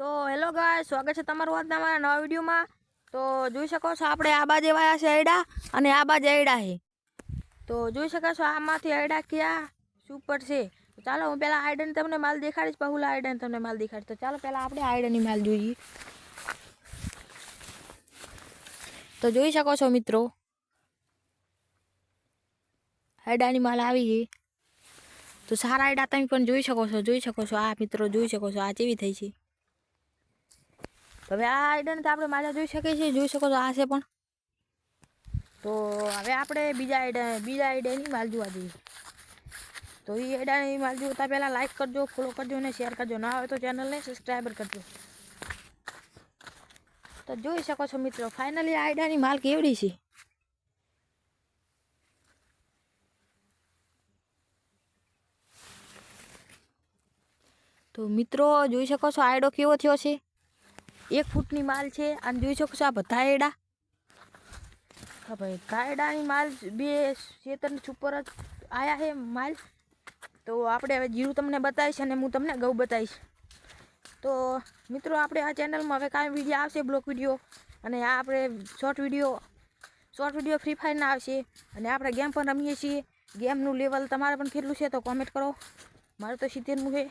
તો હેલો ગાય સ્વાગત છે તમારું આજના મારા નવા વિડીયોમાં. તો જોઈ શકો છો આપણે આ બાજુ વાયા છે એડા અને આ બાજુ આયડા છે તો જોઈ શકો છો આમાંથી આયડા ક્યાં સુપર છે. ચાલો હું પહેલાં આયડન તમને માલ દેખાડીશ પહુલા આયડન તમને માલ દેખાડીશ. તો ચાલો પહેલાં આપણે આયડનની માલ જોઈએ. તો જોઈ શકો છો મિત્રો આયડાની માલ આવી છે તો સારા આયડા તમે પણ જોઈ શકો છો, જોઈ શકો છો આ મિત્રો, જોઈ શકો છો આ કેવી થઈ છે. હવે આ આઈડન તો આપણે માજા જોઈ શકીએ છીએ. જોઈ શકો છો આ છે પણ. તો હવે આપણે બીજા આઈડન બીજા આઈડનની માલ જોવા જઈએ. તો એ આઈડાની માલ જોતા પહેલાં લાઇક કરજો ફોલો કરજો અને શેર કરજો. ના હોય તો ચેનલને સબસ્ક્રાઈબર કરજો. તો જોઈ શકો છો મિત્રો ફાઇનલી આઈડાની માલ કેવડી છે? તો મિત્રો, જોઈ શકો છો આયડો કેવો થયો છે? એક ફૂટની માલ છે. અને જોઈ શકો છો આ બધા એડા હા ભાઈ ગાયડાની માલ બે ખેતરની ઉપર જ આવ્યા છે માલ. તો આપણે હવે જીરું તમને બતાવીશ અને હું તમને ઘઉં બતાવીશ. તો મિત્રો, આપણે આ ચેનલમાં હવે કાંઈ વીડિયો આવશે, બ્લોક વીડિયો અને આ આપણે short video short video free ફાયરના આવશે. અને આપણે ગેમ પણ રમીએ છીએ. ગેમનું લેવલ તમારે પણ કેટલું છે તો કોમેન્ટ કરો. મારું તો સિત્તેરનું છે.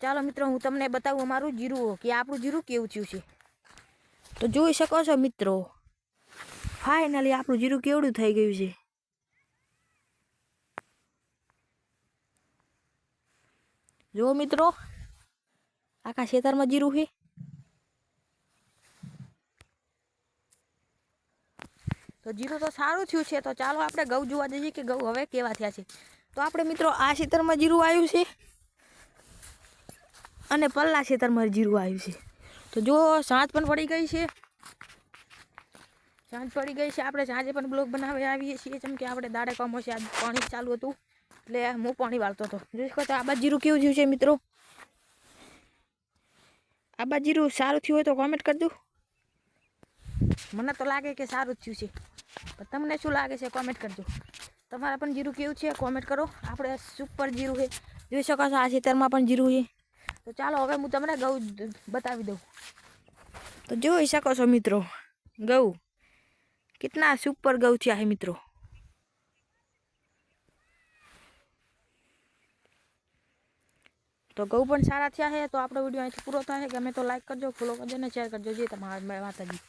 ચાલો મિત્રો, હું તમને બતાવું અમારું જીરું, કે આપણું જીરું કેવું થયું છે. તો જોઈ શકો છો મિત્રો ફાઇનલી આપણું જીરું કેવડું થઈ ગયું છે. જો મિત્રો, આખા ખેતરમાં જીરું છે. તો જીરું તો સારું થયું છે, તો ચાલો આપણે ઘઉં જોવા જઈએ કે ઘઉં હવે કેવા થયા છે. તો આપણે મિત્રો, આ ખેતરમાં જીરું આવ્યું છે. અને પલ્લા ખેતરમાં જીરું આવ્યું છે. તો જો, સાંજ પણ પડી ગઈ છે. સાંજ પડી ગઈ છે. આપણે સાંજે પણ બ્લોગ બનાવી આવીએ છીએ. જેમ કે આપણે દાડે કમો છે આજ પાણી ચાલુ હતું. એટલે હું પાણી વાળતો હતો. જોઈ શકો તો આ બાજુ જીરું કેવું થયું છે મિત્રો? આ બાજુ જીરું સારું થયું હોય તો કોમેન્ટ કરજો મને તો લાગે કે સારું થયું છે. પણ તમને શું લાગે છે કોમેન્ટ કરજો. તમારા પણ જીરું કેવું છે? કોમેન્ટ કરો. આપણે સુપર જીરું છે. જોઈ શકો છો આ ખેતરમાં પણ જીરું છે. તો ચાલો હવે હું તમને ઘઉં બતાવી દઉં. તો જોઈ શકો છો મિત્રો ઘઉં કેટલા સુપર ઘઉં થયા છે મિત્રો. તો ઘઉં પણ સારા થયા છે તો આપણો વીડિયો અહીંથી પૂરો થાય ગમે તો લાઈક કરજો ફોલો કરજો અને શેર કરજો. જે તમારા માતાજી.